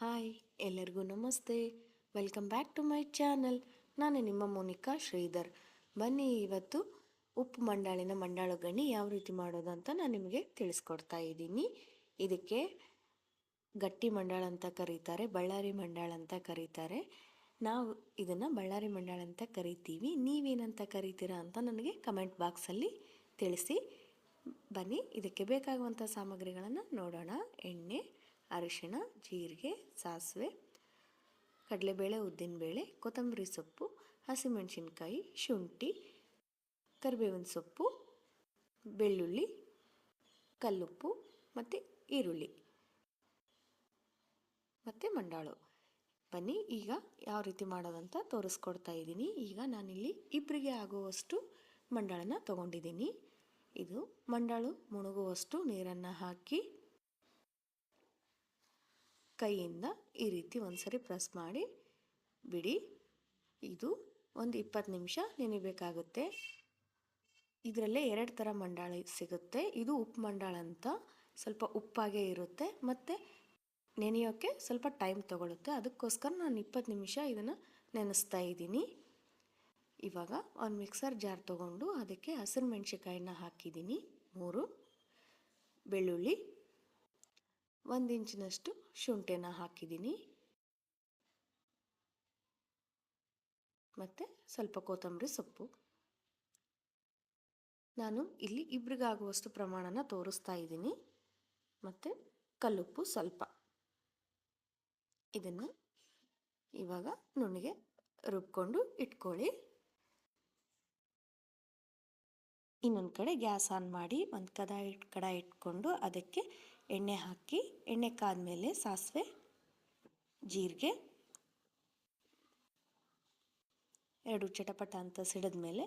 Hi ಎಲ್ಲರಿಗೂ ನಮಸ್ತೆ. Welcome back to my channel ನಾನು ನಿಮ್ಮ ಮೋನಿಕಾ ಶ್ರೀಧರ್. ಬನ್ನಿ ಇವತ್ತು ಉಪ್ಪು ಮಂಡಾಳಿನ ಮಂಡಾಳು ಯಾವ ರೀತಿ ಮಾಡೋದು ಅಂತ ನಾನು ನಿಮಗೆ ತಿಳಿಸ್ಕೊಡ್ತಾ ಇದ್ದೀನಿ. ಇದಕ್ಕೆ ಗಟ್ಟಿ ಮಂಡಾಳ ಅಂತ ಕರೀತಾರೆ, ಬಳ್ಳಾರಿ ಮಂಡಾಳ ಅಂತ ಕರೀತಾರೆ. ನಾವು ಇದನ್ನು ಬಳ್ಳಾರಿ ಮಂಡಾಳ ಅಂತ ಕರಿತೀವಿ. ನೀವೇನಂತ ಕರಿತೀರಾ ಅಂತ ನನಗೆ ಕಮೆಂಟ್ ಬಾಕ್ಸಲ್ಲಿ ತಿಳಿಸಿ. ಬನ್ನಿ, ಇದಕ್ಕೆ ಬೇಕಾಗುವಂಥ ಸಾಮಗ್ರಿಗಳನ್ನು ನೋಡೋಣ. ಎಣ್ಣೆ ಅರಿಶಿಣ, ಜೀರಿಗೆ, ಸಾಸಿವೆ, ಕಡಲೆಬೇಳೆ, ಉದ್ದಿನಬೇಳೆ, ಕೊತ್ತಂಬರಿ ಸೊಪ್ಪು, ಹಸಿಮೆಣಸಿನ್ಕಾಯಿ, ಶುಂಠಿ, ಕರಿಬೇವಿನ ಸೊಪ್ಪು, ಬೆಳ್ಳುಳ್ಳಿ, ಕಲ್ಲುಪ್ಪು ಮತ್ತು ಈರುಳ್ಳಿ. ಮತ್ತು ಮಂಡಾಳು. ಬನ್ನಿ, ಈಗ ಯಾವ ರೀತಿ ಮಾಡೋದಂತ ತೋರಿಸ್ಕೊಡ್ತಾ ಇದ್ದೀನಿ. ಈಗ ನಾನಿಲ್ಲಿ ಇಬ್ಬರಿಗೆ ಆಗುವಷ್ಟು ಮಂಡಾಳನ್ನು ತಗೊಂಡಿದ್ದೀನಿ. ಇದು ಮಂಡಾಳು ಮುಣುಗುವಷ್ಟು ನೀರನ್ನು ಹಾಕಿ ಕೈಯಿಂದ ಈ ರೀತಿ ಒಂದ್ಸರಿ ಪ್ರೆಸ್ ಮಾಡಿ, ಬಿಡಿ. ಇದು ಒಂದು ಇಪ್ಪತ್ತು ನಿಮಿಷ ನೆನಿಬೇಕಾಗುತ್ತೆ. ಇದರಲ್ಲೇ ಎರಡು ಥರ ಮಂಡಾಳ ಸಿಗುತ್ತೆ. ಇದು ಉಪ್ಪು ಮಂಡಾಳ ಅಂತ ಸ್ವಲ್ಪ ಉಪ್ಪಾಗೇ ಇರುತ್ತೆ. ಮತ್ತು ನೆನೆಯೋಕ್ಕೆ ಸ್ವಲ್ಪ ಟೈಮ್ ತೊಗೊಳುತ್ತೆ. ಅದಕ್ಕೋಸ್ಕರ ನಾನು ಇಪ್ಪತ್ತು ನಿಮಿಷ ಇದನ್ನು ನೆನೆಸ್ತಾ ಇದ್ದೀನಿ. ಇವಾಗ ಒಂದು ಮಿಕ್ಸರ್ ಜಾರ್ ತೊಗೊಂಡು ಅದಕ್ಕೆ ಹಸಿರು ಮೆಣಸಿಕಾಯಿನ ಹಾಕಿದ್ದೀನಿ. ಮೂರು. ಬೆಳ್ಳುಳ್ಳಿ. ಒಂದು ಇಂಚಿನಷ್ಟು ಶುಂಠಿನ ಹಾಕಿದ್ದೀನಿ. ಮತ್ತು ಸ್ವಲ್ಪ ಕೊತ್ತಂಬರಿ ಸೊಪ್ಪು. ನಾನು ಇಲ್ಲಿ ಇಬ್ರಿಗಾಗುವಷ್ಟು ಪ್ರಮಾಣನ ತೋರಿಸ್ತಾ ಇದ್ದೀನಿ. ಮತ್ತು ಕಲ್ಲುಪ್ಪು ಸ್ವಲ್ಪ. ಇದನ್ನು ಇವಾಗ ನುಣ್ಣಿಗೆ ರುಬ್ಕೊಂಡು ಇಟ್ಕೊಳ್ಳಿ. ಇನ್ನೊಂದು ಕಡೆ ಗ್ಯಾಸ್ ಆನ್ ಮಾಡಿ ಒಂದು ಕದ ಇಟ್ ಕಡ ಇಟ್ಕೊಂಡು ಅದಕ್ಕೆ ಎಣ್ಣೆ ಹಾಕಿ, ಎಣ್ಣೆ ಕಾದ್ಮೇಲೆ ಸಾಸಿವೆ, ಜೀರಿಗೆ, ಎರಡು ಚಟಪಟ ಅಂತ ಸಿಡಿದ ಮೇಲೆ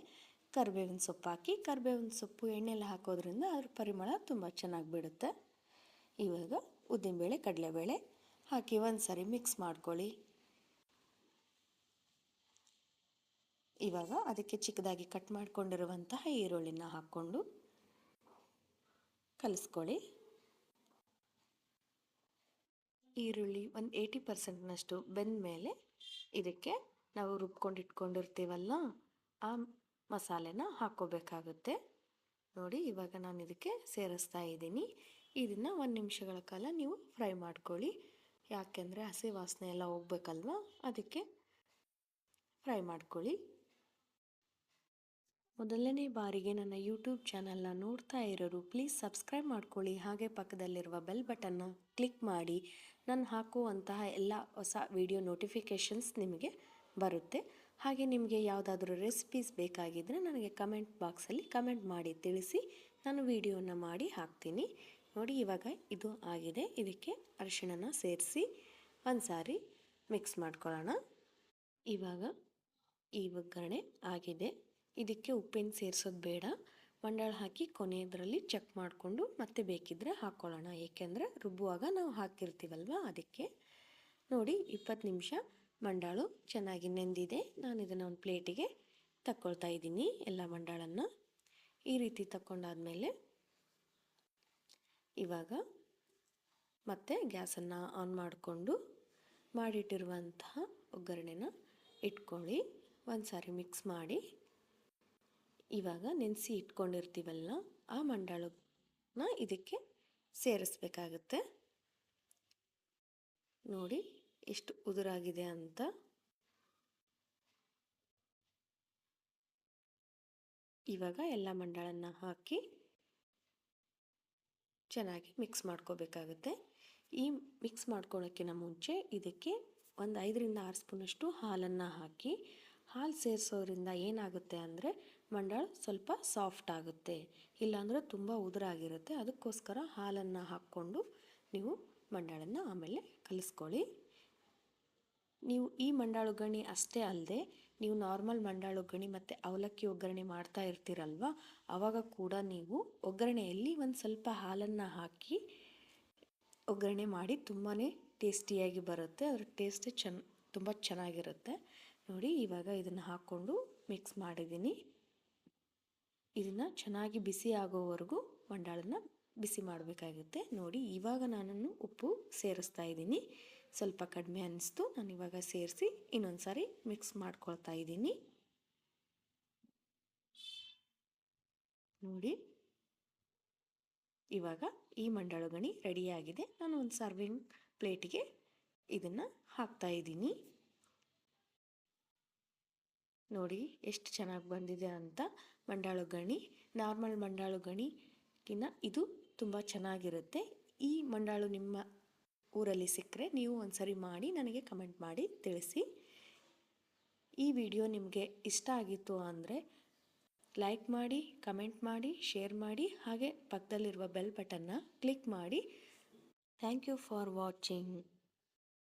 ಕರಿಬೇವಿನ ಸೊಪ್ಪು ಹಾಕಿ, ಕರಿಬೇವಿನ ಸೊಪ್ಪು ಎಣ್ಣೆಲ್ಲ ಹಾಕೋದ್ರಿಂದ ಅದ್ರ ಪರಿಮಳ ತುಂಬ ಚೆನ್ನಾಗಿ ಬಿಡುತ್ತೆ. ಇವಾಗ ಉದ್ದಿನಬೇಳೆ, ಕಡಲೆಬೇಳೆ ಹಾಕಿ ಒಂದು ಸರಿ ಮಿಕ್ಸ್ ಮಾಡ್ಕೊಳ್ಳಿ. ಇವಾಗ ಅದಕ್ಕೆ ಚಿಕ್ಕದಾಗಿ ಕಟ್ ಮಾಡಿಕೊಂಡಿರುವಂತಹ ಈರುಳ್ಳಿನ ಹಾಕ್ಕೊಂಡು ಕಲಿಸ್ಕೊಳ್ಳಿ. ಈರುಳ್ಳಿ ಒಂದು ಏಯ್ಟಿ ಪರ್ಸೆಂಟ್ನಷ್ಟು ಬೆಂದ ಮೇಲೆ ಇದಕ್ಕೆ ನಾವು ರುಬ್ಕೊಂಡು ಇಟ್ಕೊಂಡಿರ್ತೀವಲ್ಲ, ಆ ಮಸಾಲೆನ ಹಾಕ್ಕೋಬೇಕಾಗುತ್ತೆ. ನೋಡಿ, ಇವಾಗ ನಾನು ಇದಕ್ಕೆ ಸೇರಿಸ್ತಾ ಇದ್ದೀನಿ. ಇದನ್ನು ಒಂದು ನಿಮಿಷಗಳ ಕಾಲ ನೀವು ಫ್ರೈ ಮಾಡ್ಕೊಳ್ಳಿ. ಯಾಕೆಂದರೆ ಹಸಿ ವಾಸನೆ ಎಲ್ಲ ಹೋಗ್ಬೇಕಲ್ವ? ಅದಕ್ಕೆ ಫ್ರೈ ಮಾಡ್ಕೊಳ್ಳಿ. ಮೊದಲನೇ ಬಾರಿಗೆ ನನ್ನ ಯೂಟ್ಯೂಬ್ ಚಾನಲ್ನ ನೋಡ್ತಾ ಇರೋರು ಪ್ಲೀಸ್ ಸಬ್ಸ್ಕ್ರೈಬ್ ಮಾಡ್ಕೊಳ್ಳಿ. ಹಾಗೆ ಪಕ್ಕದಲ್ಲಿರುವ ಬೆಲ್ ಬಟನ್ನ ಕ್ಲಿಕ್ ಮಾಡಿ. ನಾನು ಹಾಕುವಂತಹ ಎಲ್ಲ ಹೊಸ ವಿಡಿಯೋ ನೋಟಿಫಿಕೇಷನ್ಸ್ ನಿಮಗೆ ಬರುತ್ತೆ. ಹಾಗೆ ನಿಮಗೆ ಯಾವುದಾದ್ರೂ ರೆಸಿಪೀಸ್ ಬೇಕಾಗಿದ್ದರೆ ನನಗೆ ಕಮೆಂಟ್ ಬಾಕ್ಸಲ್ಲಿ ಕಮೆಂಟ್ ಮಾಡಿ ತಿಳಿಸಿ. ನಾನು ವಿಡಿಯೋನ ಮಾಡಿ ಹಾಕ್ತೀನಿ. ನೋಡಿ, ಇವಾಗ ಇದು ಆಗಿದೆ. ಇದಕ್ಕೆ ಅರಿಶಿಣನ ಸೇರಿಸಿ ಒಂದು ಸಾರಿ ಮಿಕ್ಸ್ ಮಾಡ್ಕೊಳ್ಳೋಣ. ಇವಾಗ ಈ ಒಗ್ಗರಣೆ ಆಗಿದೆ. ಇದಕ್ಕೆ ಉಪ್ಪೇನು ಸೇರಿಸೋದು ಬೇಡ. ಮಂಡಾಳ ಹಾಕಿ ಕೊನೆಯದರಲ್ಲಿ ಚೆಕ್ ಮಾಡಿಕೊಂಡು ಮತ್ತೆ ಬೇಕಿದ್ದರೆ ಹಾಕ್ಕೊಳ್ಳೋಣ ಏಕೆಂದರೆ ರುಬ್ಬುವಾಗ ನಾವು ಹಾಕಿರ್ತೀವಲ್ವ ಅದಕ್ಕೆ. ನೋಡಿ, ಇಪ್ಪತ್ತು ನಿಮಿಷ. ಮಂಡಾಳು ಚೆನ್ನಾಗಿ ನೆಂದಿದೆ. ನಾನು ಇದನ್ನು ಒಂದು ಪ್ಲೇಟಿಗೆ ತಕ್ಕೊಳ್ತಾ ಇದ್ದೀನಿ ಎಲ್ಲ ಮಂಡಾಳನ್ನು ಈ ರೀತಿ ತಕ್ಕೊಂಡಾದಮೇಲೆ ಇವಾಗ ಮತ್ತೆ ಗ್ಯಾಸನ್ನು ಆನ್ ಮಾಡಿಕೊಂಡು ಮಾಡಿಟ್ಟಿರುವಂತಹ ಒಗ್ಗರಣೆನ ಇಟ್ಕೊಳ್ಳಿ. ಒಂದು ಸಾರಿ ಮಿಕ್ಸ್ ಮಾಡಿ. ಇವಾಗ ನೆನೆಸಿ ಇಟ್ಕೊಂಡಿರ್ತೀವಲ್ಲ ಆ ಮಂಡಾಳನ್ನ ಇದಕ್ಕೆ ಸೇರಿಸ್ಬೇಕಾಗತ್ತೆ. ನೋಡಿ ಎಷ್ಟು ಉದುರಾಗಿದೆ ಅಂತ. ಇವಾಗ ಎಲ್ಲ ಮಂಡಾಳನ್ನ ಹಾಕಿ ಚೆನ್ನಾಗಿ ಮಿಕ್ಸ್ ಮಾಡ್ಕೋಬೇಕಾಗುತ್ತೆ. ಈ ಮಿಕ್ಸ್ ಮಾಡ್ಕೊಳ್ಳೋಕ್ಕಿಂತ ಮುಂಚೆ ಇದಕ್ಕೆ ಒಂದು ಐದರಿಂದ ಆರು ಸ್ಪೂನಷ್ಟು ಹಾಲನ್ನು ಹಾಕಿ ಹಾಲು ಸೇರಿಸೋದ್ರಿಂದ ಏನಾಗುತ್ತೆ ಅಂದರೆ ಮಂಡಾಳ ಸ್ವಲ್ಪ ಸಾಫ್ಟ್ ಆಗುತ್ತೆ. ಇಲ್ಲಾಂದರೆ ತುಂಬ ಉದುರಾಗಿರುತ್ತೆ ಅದಕ್ಕೋಸ್ಕರ ಹಾಲನ್ನು ಹಾಕ್ಕೊಂಡು ನೀವು ಮಂಡಾಳನ್ನು ಆಮೇಲೆ ಕಲಿಸ್ಕೊಳ್ಳಿ. ನೀವು ಈ ಮಂಡಾಳು ಒಗ್ಗರಣೆ ಅಷ್ಟೇ ಅಲ್ಲದೆ ನೀವು ನಾರ್ಮಲ್ ಮಂಡಾಳು ಒಗ್ಗರಣೆ ಮತ್ತು ಅವಲಕ್ಕಿ ಒಗ್ಗರಣೆ ಮಾಡ್ತಾ ಇರ್ತೀರಲ್ವ ಆವಾಗ ಕೂಡ ನೀವು ಒಗ್ಗರಣೆಯಲ್ಲಿ ಒಂದು ಸ್ವಲ್ಪ ಹಾಲನ್ನು ಹಾಕಿ ಒಗ್ಗರಣೆ ಮಾಡಿ ತುಂಬಾ ಟೇಸ್ಟಿಯಾಗಿ ಬರುತ್ತೆ. ಅದರ ಟೇಸ್ಟ್ ಚೆನ್ನ ತುಂಬ ಚೆನ್ನಾಗಿರುತ್ತೆ. ನೋಡಿ, ಇವಾಗ ಇದನ್ನು ಹಾಕ್ಕೊಂಡು ಮಿಕ್ಸ್ ಮಾಡಿದ್ದೀನಿ. ಇದನ್ನು ಚೆನ್ನಾಗಿ ಬಿಸಿ ಆಗೋವರೆಗೂ ಮಂಡಾಳನ್ನು ಬಿಸಿ ಮಾಡಬೇಕಾಗುತ್ತೆ. ನೋಡಿ, ಇವಾಗ ನಾನು ಉಪ್ಪು ಸೇರಿಸ್ತಾ ಇದ್ದೀನಿ. ಸ್ವಲ್ಪ ಕಡಿಮೆ ಅನ್ನಿಸ್ತು ನಾನು ಇವಾಗ ಸೇರಿಸಿ ಇನ್ನೊಂದು ಸಾರಿ ಮಿಕ್ಸ್ ಮಾಡ್ಕೊಳ್ತಾ ಇದ್ದೀನಿ. ನೋಡಿ, ಇವಾಗ ಈ ಮಂಡಾಳುಗಣಿ ರೆಡಿಯಾಗಿದೆ ನಾನು ಒಂದು ಸರ್ವಿಂಗ್ ಪ್ಲೇಟಿಗೆ ಇದನ್ನು ಹಾಕ್ತಾ ಇದ್ದೀನಿ. ನೋಡಿ, ಎಷ್ಟು ಚೆನ್ನಾಗಿ ಬಂದಿದೆ ಅಂತ. ಮಂಡಾಳು ಗಣಿ, ನಾರ್ಮಲ್ ಮಂಡಾಳು ಗಣಿಗಿನ್ನ ಇದು ತುಂಬ ಚೆನ್ನಾಗಿರುತ್ತೆ. ಈ ಮಂಡಾಳು ನಿಮ್ಮ ಊರಲ್ಲಿ ಸಿಕ್ಕರೆ ನೀವು ಒಂದ್ಸರಿ ಮಾಡಿ ನನಗೆ ಕಮೆಂಟ್ ಮಾಡಿ ತಿಳಿಸಿ. ಈ ವಿಡಿಯೋ ನಿಮಗೆ ಇಷ್ಟ ಆಗಿತ್ತು ಅಂದರೆ ಲೈಕ್ ಮಾಡಿ, ಕಮೆಂಟ್ ಮಾಡಿ, ಶೇರ್ ಮಾಡಿ, ಹಾಗೆ ಪಕ್ಕದಲ್ಲಿರುವ ಬೆಲ್ ಬಟನ್ನ ಕ್ಲಿಕ್ ಮಾಡಿ. Thank you for watching.